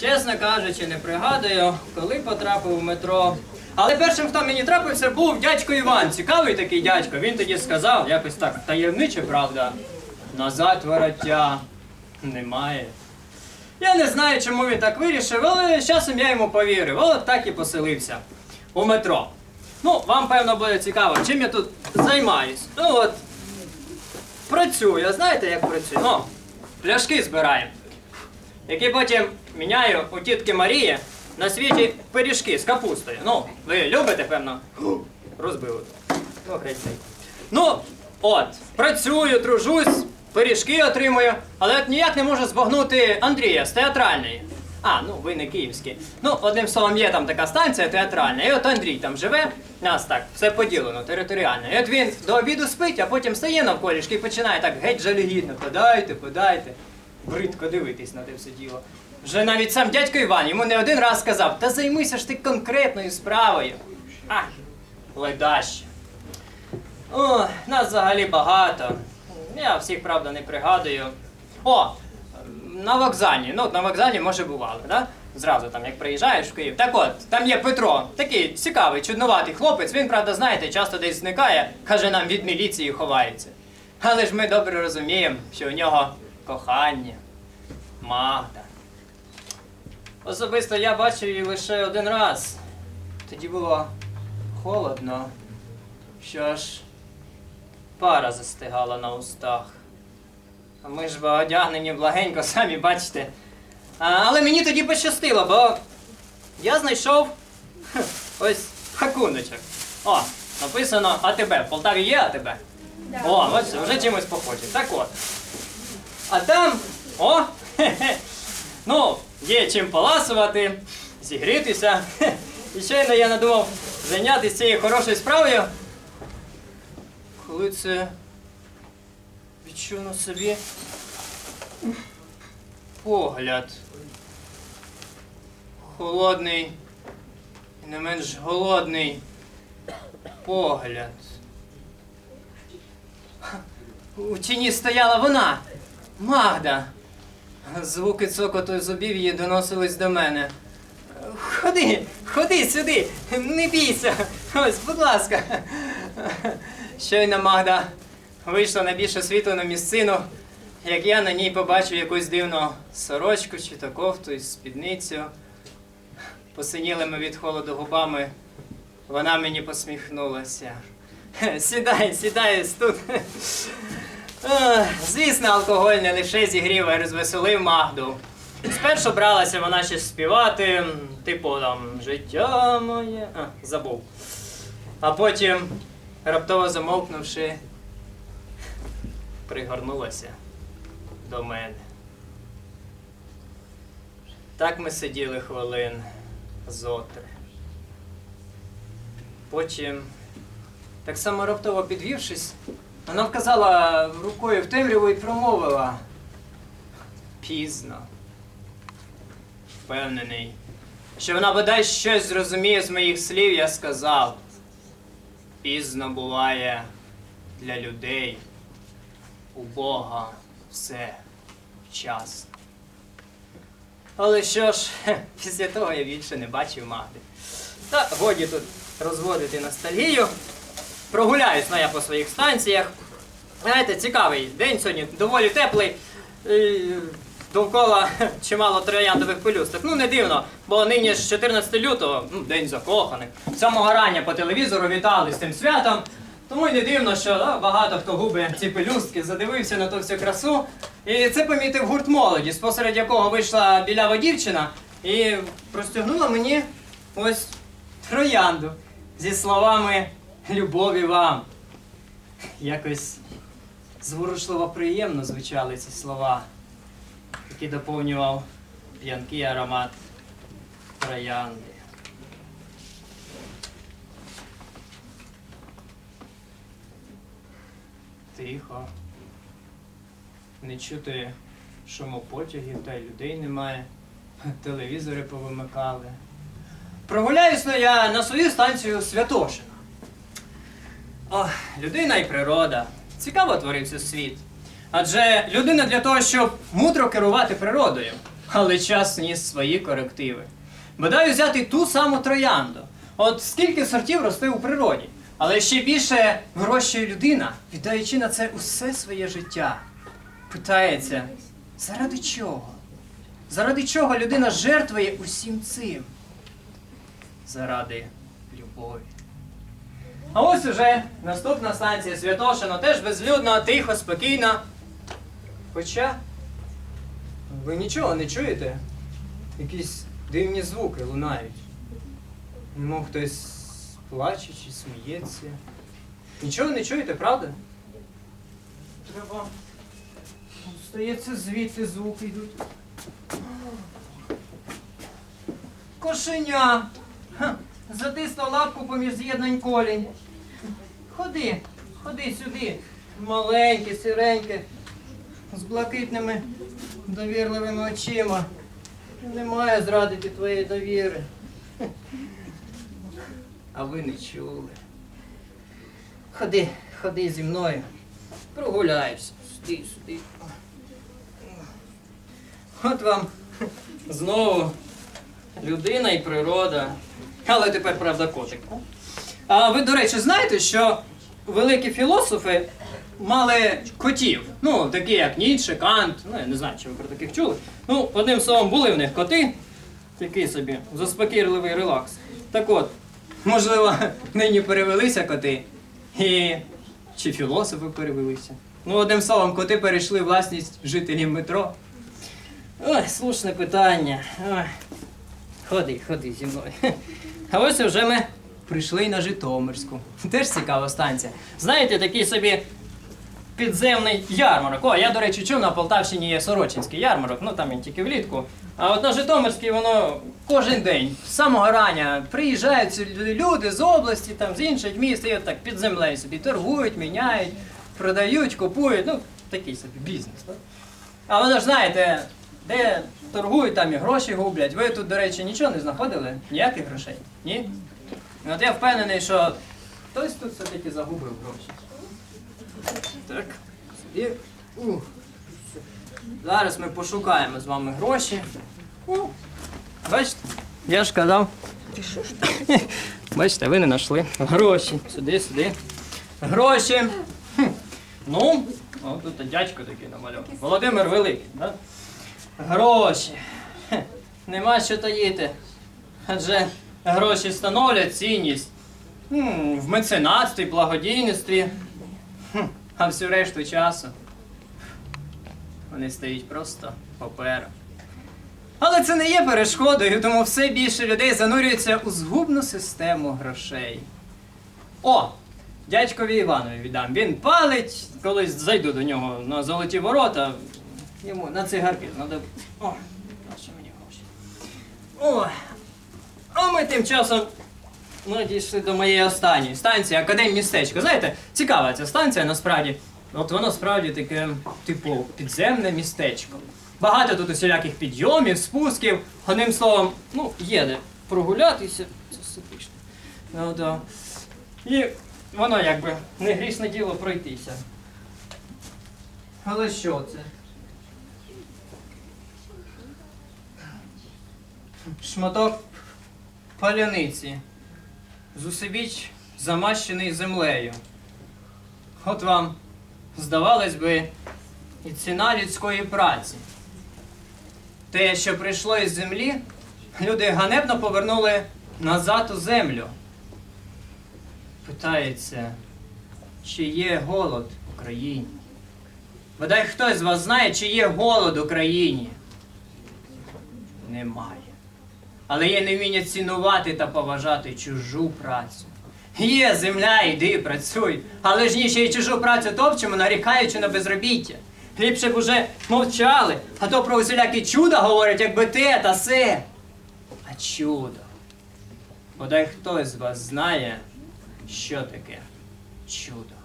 Чесно кажучи, не пригадую, коли потрапив у метро. Але першим, хто мені трапився, був дядько Іван. Цікавий такий дядько. Він тоді сказав, якось так таємниче, правда. Назад вороття немає. Я не знаю, чому він так вирішив, але з часом я йому повірив. От так і поселився у метро. Ну, вам певно буде цікаво, чим я тут займаюсь. Ну от, працюю, знаєте, як працюю? Ну, пляшки збираю. Які потім міняю у тітки Марії на світі пиріжки з капустою. Ну, ви любите, певно? Розбили. Ну, цей. Ну, от, працюю, тружусь, пиріжки отримую, але от ніяк не можу збагнути Андрія з театральної. А, ну ви не київські. Ну, одним словом, є там така станція театральна, і от Андрій там живе, нас так, все поділено територіально. І от він до обіду спить, а потім стає навколішки і починає так геть жалюгідно. Подайте, подайте. Бридко дивитись на те все діло. Вже навіть сам дядько Іван йому не один раз сказав, та займися ж ти конкретною справою. А, ледаще. О, нас взагалі багато. Я всіх, правда, не пригадую. О, на вокзалі. Ну, на вокзалі, може, бували, да? Зразу там, як приїжджаєш в Київ. Так от, там є Петро, такий цікавий, чудноватий хлопець. Він, правда, знаєте, часто десь зникає, каже, нам від міліції ховається. Але ж ми добре розуміємо, що у нього кохання, Магда. Особисто я бачив її лише один раз. Тоді було холодно. Що ж, пара застигала на устах. А ми ж бо одягнені благенько, самі бачите. А, але мені тоді пощастило, бо я знайшов ось хакуночок. О, написано АТБ. В Полтаві є АТБ? О, ось вже чимось похоже. Так от. А там, о, хе-хе, ну, є чим поласувати, зігрітися. І щойно я надумав зайнятися цією хорошою справою. Коли це відчув на собі погляд. Холодний і не менш голодний погляд. У тіні стояла вона, Магда. Звуки цокоту зубів її доносились до мене. Ходи, ходи сюди, не бійся. Ось, будь ласка. Щойно Магда вийшла на більш освітлену місцину, як я на ній побачив якусь дивну сорочку чи то кофту із спідницю. Посинілими від холоду губами вона мені посміхнулася. Сідай, сідай тут. Звісно, алкоголь не лише зігрів, а й розвеселив Магду. Спершу бралася вона щось співати, м, типу там життя моє. А, забув. А потім, раптово замовкнувши, пригорнулася до мене. Так ми сиділи хвилин зотри. Потім, так само раптово підвівшись, вона вказала рукою в темряву і промовила. Пізно. Впевнений, що вона бодай щось зрозуміє з моїх слів, я сказав. Пізно буває для людей. У Бога все вчасно. Але що ж, після того я більше не бачив Магди. Та годі тут розводити ностальгію. Прогуляюсь ну, я по своїх станціях. Знаєте, цікавий день сьогодні, доволі теплий. Довкола чимало трояндових пелюсток. Ну не дивно, бо нині ж 14 лютого, ну, день закоханих. Самого рання по телевізору вітали з цим святом. Тому й не дивно, що а, багато хто губить ці пелюстки, задивився на ту всю красу. І це помітив гурт молоді, спосеред якого вийшла білява дівчина і простягнула мені ось троянду зі словами любові вам. Якось зворушливо приємно звучали ці слова, які доповнював п'янкий аромат троянди. Тихо. Не чути шуму потягів, та й людей немає. Телевізори повимикали. Прогуляюся я на свою станцію Святошина. Ох, людина і природа. Цікаво творився світ. Адже людина для того, щоб мудро керувати природою, Але час ніс свої корективи. Бодай взяти ту саму троянду. От скільки сортів росте у природі, але ще більше вирощує людина, віддаючи на це усе своє життя. Питається, заради чого? Заради чого людина жертвує усім цим? Заради любові. А ось уже наступна станція Святошино, теж безлюдно, тихо, спокійно. Хоча ви нічого не чуєте? Якісь дивні звуки лунають. Немов хтось плаче чи сміється. Нічого не чуєте, правда? Треба. Здається, звідти звуки йдуть. Кошеня! Ха, Затиснув лапку поміж з'єднань колінь. Ходи, ходи сюди. Маленьке, сиреньке, з блакитними довірливими очима. Немає зрадити твоєї довіри. А ви не чули. Ходи, ходи зі мною. Прогуляєшся. Сюди, сюди. От вам знову людина і природа. Але тепер правда котик. А ви, до речі, знаєте, що великі філософи мали котів. Ну, такі як Ніцше, Кант, ну я не знаю, чи ви про таких чули. Ну, одним словом, були в них коти. Такий собі заспокійливий релакс. Так от, можливо, нині перевелися коти. І чи філософи перевелися? Ну, одним словом, коти перейшли власність жителів метро. Ой, слушне питання. Ой. Ходи, ходи зі мною. А ось вже ми прийшли на Житомирську. Теж цікава станція. Знаєте, такий собі підземний ярмарок. О, я, до речі, чув, на Полтавщині є Сорочинський ярмарок, ну там він тільки влітку. А от на Житомирській воно кожен день, з самого рання, приїжджають люди з області, там, з інших міст, і от так під землею собі торгують, міняють, продають, купують. Ну, такий собі бізнес. Так? А воно ж знаєте, де торгують, там і гроші гублять. Ви тут, до речі, нічого не знаходили? Ніяких грошей? Ні? Ну, От я впевнений, що хтось тут все-таки загубив гроші. Так. І, ух. Зараз ми пошукаємо з вами гроші. О, Бачите? Я ж казав. Бачите, ви не знайшли. Гроші. Сюди, сюди. Гроші. Ну, о, тут дядько такий намальований. Володимир Великий, да? Гроші. Нема що таїти. Адже гроші становлять цінність м, в меценатстві, благодійництві. Хм, А всю решту часу вони стають просто папером. Але це не є перешкодою, тому все більше людей занурюється у згубну систему грошей. О! Дядькові Іванові віддам. Він палить, колись зайду до нього на золоті ворота. Йому на цигарки треба. О, наші мені гроші. О! А ми тим часом ну, дійшли до моєї останньої станції Академмістечко. Знаєте, цікава ця станція насправді. От воно справді таке, типу, підземне містечко. Багато тут усіляких підйомів, спусків. Одним словом, ну, є де прогулятися. Це все. Ну, да. І воно якби не грішне діло пройтися. Але що це? Шматок паляниці. Зусебіч замащений землею. От вам, здавалось би, і ціна людської праці. Те, що прийшло із землі, люди ганебно повернули назад у землю. Питається, чи є голод в країні? Бодай хтось з вас знає, чи є голод в країні? Немає. Але є невміння цінувати та поважати чужу працю. Є земля, йди, працюй, але ж ні ще чужу працю топчемо, нарікаючи на безробіття. Ліпше б уже мовчали, а то про усілякі чуда говорять, якби те та се. А чудо. Бодай хтось з вас знає, що таке чудо.